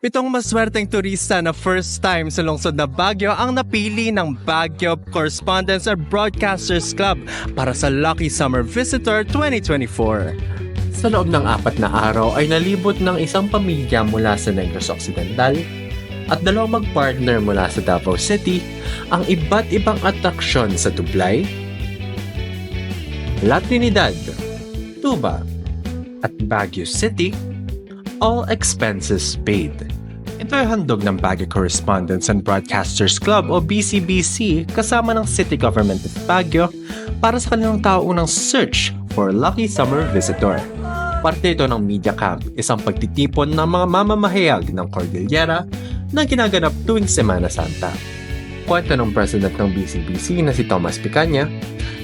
Pitong maswerteng turista na first time sa lungsod na Baguio ang napili ng Baguio Correspondents or Broadcasters Club para sa Lucky Summer Visitor 2024. Sa loob ng apat na araw ay nalibot ng isang pamilya mula sa Negros Occidental at dalawang magpartner mula sa Davao City ang iba't ibang atraksyon sa Dublay, La Trinidad, Tuba, at Baguio City, all expenses paid. Ito ay handog ng Baguio Correspondents and Broadcasters Club o BCBC kasama ng City Government of Baguio para sa kanilang taunang search for Lucky Summer Visitor. Parte ito ng Media Camp, isang pagtitipon ng mga mamamahayag ng Cordillera na ginaganap tuwing Semana Santa. Kwento ng president ng BCBC na si Thomas Picaña,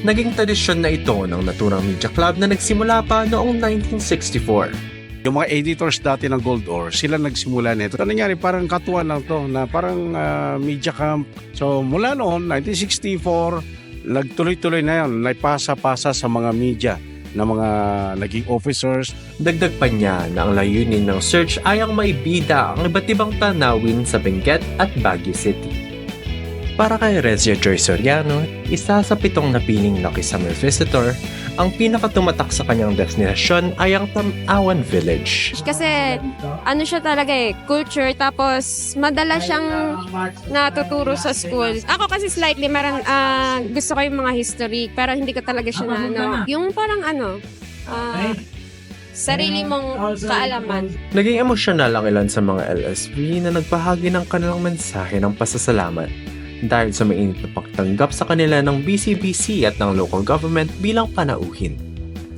naging tradisyon na ito ng naturang media club na nagsimula pa noong 1964. Yung mga editors dati ng Gold Ore, sila nagsimula nito. Ano nangyari, parang katuan lang to, na parang ah, media camp. So mula noon, 1964, nagtuloy-tuloy na yan, naipasa-pasa sa mga media na mga naging officers. Dagdag pa niya na ang layunin ng search ay ang maibida ang iba't ibang tanawin sa Benguet at Baguio City. Para kay Rezia Joy Soriano, isa sa pitong napiling Lucky Summer Visitor, ang pinakatumatak sa kanyang destinasyon ay ang Tamawan Village. Kasi ano siya talaga eh, culture tapos madala siyang natuturo sa school. Ako kasi slightly meron ah, gusto ko yung mga history pero hindi ko talaga siya na ano. Yung parang ano ah, sarili mong kaalaman. Naging emosyonal ang ilan sa mga LSV na nagbahagi ng kanilang mensahe ng pasasalamat dahil sa mainit na pagtanggap sa kanila ng BCBC at ng local government bilang panauhin.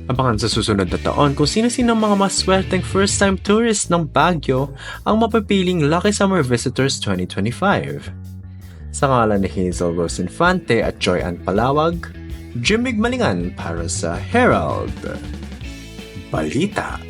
Abangan sa susunod na taon kung sino-sino mga maswerteng first-time tourists ng Baguio ang mapipiling Lucky Summer Visitors 2025. Sa ngalan ni Hazel Rose Infante at Joy Ann Palawag, Jimmy Malingan para sa Herald. Balita.